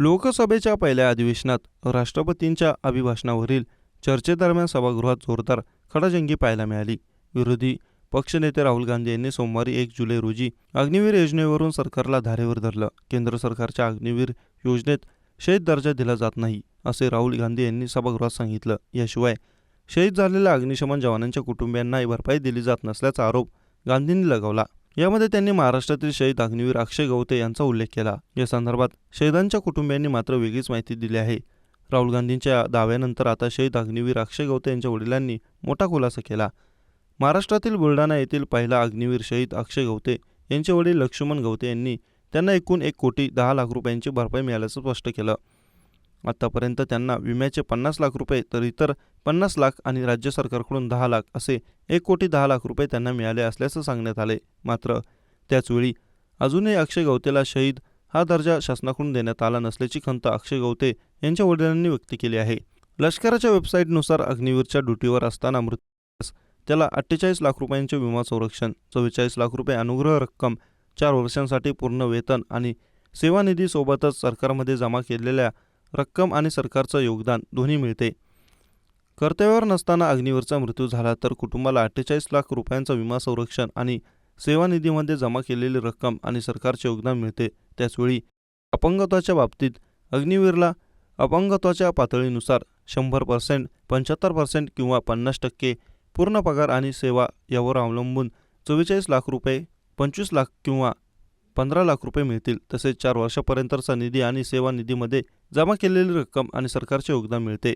लोकसभेच्या पहिल्या अधिवेशनात राष्ट्रपतींच्या अभिभाषणावरील चर्चेदरम्यान सभागृहात जोरदार खडाजंगी पाहायला मिळाली. विरोधी पक्षनेते राहुल गांधी यांनी सोमवारी एक जुलै रोजी अग्निवीर योजनेवरून सरकारला धारेवर धरलं. केंद्र सरकारच्या अग्निवीर योजनेत शहीद दर्जा दिला जात नाही असे राहुल गांधी यांनी सभागृहात सांगितलं. याशिवाय शहीद झालेल्या अग्निशमन जवानांच्या कुटुंबियांनाही भरपाई दिली जात नसल्याचा आरोप गांधींनी लगावला. यामध्ये त्यांनी महाराष्ट्रातील शहीद अग्निवीर अक्षय गवते यांचा उल्लेख केला. या संदर्भात शहीदांच्या कुटुंबियांनी मात्र वेगळीच माहिती दिली आहे. राहुल गांधींच्या दाव्यानंतर आता शहीद अग्निवीर अक्षय गवते यांच्या वडिलांनी मोठा खुलासा केला. महाराष्ट्रातील बुलढाणा येथील पहिला अग्निवीर शहीद अक्षय गवते यांचे वडील लक्ष्मण गवते यांनी त्यांना एकूण एक कोटी दहा लाख रुपयांची भरपाई मिळाल्याचं स्पष्ट केलं. आतापर्यंत त्यांना विम्याचे पन्नास लाख रुपये तर इतर पन्नास लाख आणि राज्य सरकारकडून दहा लाख असे एक कोटी दहा लाख रुपये त्यांना मिळाले असल्याचं सांगण्यात आले. मात्र त्याचवेळी अजूनही अक्षय गवतेला शहीद हा दर्जा शासनाकडून देण्यात आला नसल्याची खंत अक्षय गवते यांच्या वडिलांनी व्यक्त केली आहे. लष्कराच्या वेबसाईटनुसार अग्निवीरच्या ड्युटीवर असताना मृत्यूस त्याला अठ्ठेचाळीस लाख रुपयांचे विमा संरक्षण चव्वेचाळीस लाख रुपये अनुग्रह रक्कम चार वर्षांसाठी पूर्ण वेतन आणि सेवानिधीसोबतच सरकारमध्ये जमा केलेल्या रक्कम आणि सरकारचं योगदान दोन्ही मिळते. कर्तव्यावर नसताना अग्निवरचा मृत्यू झाला तर कुटुंबाला अठ्ठेचाळीस लाख रुपयांचा विमा संरक्षण आणि सेवानिधीमध्ये जमा केलेली रक्कम आणि सरकारचे योगदान मिळते. त्याचवेळी अपंगत्वाच्या बाबतीत अग्निवीरला अपंगत्वाच्या पातळीनुसार शंभर पर्सेंट पंच्याहत्तर पर्सेंट किंवा पन्नास टक्के पूर्ण पगार आणि सेवा यावर अवलंबून चव्वेचाळीस लाख रुपये पंचवीस लाख किंवा पंधरा लाख रुपये मिळतील तसेच चार वर्षापर्यंतचा निधी आणि सेवा निधीमध्ये जमा केलेली रक्कम आणि सरकारचे योगदान मिळते.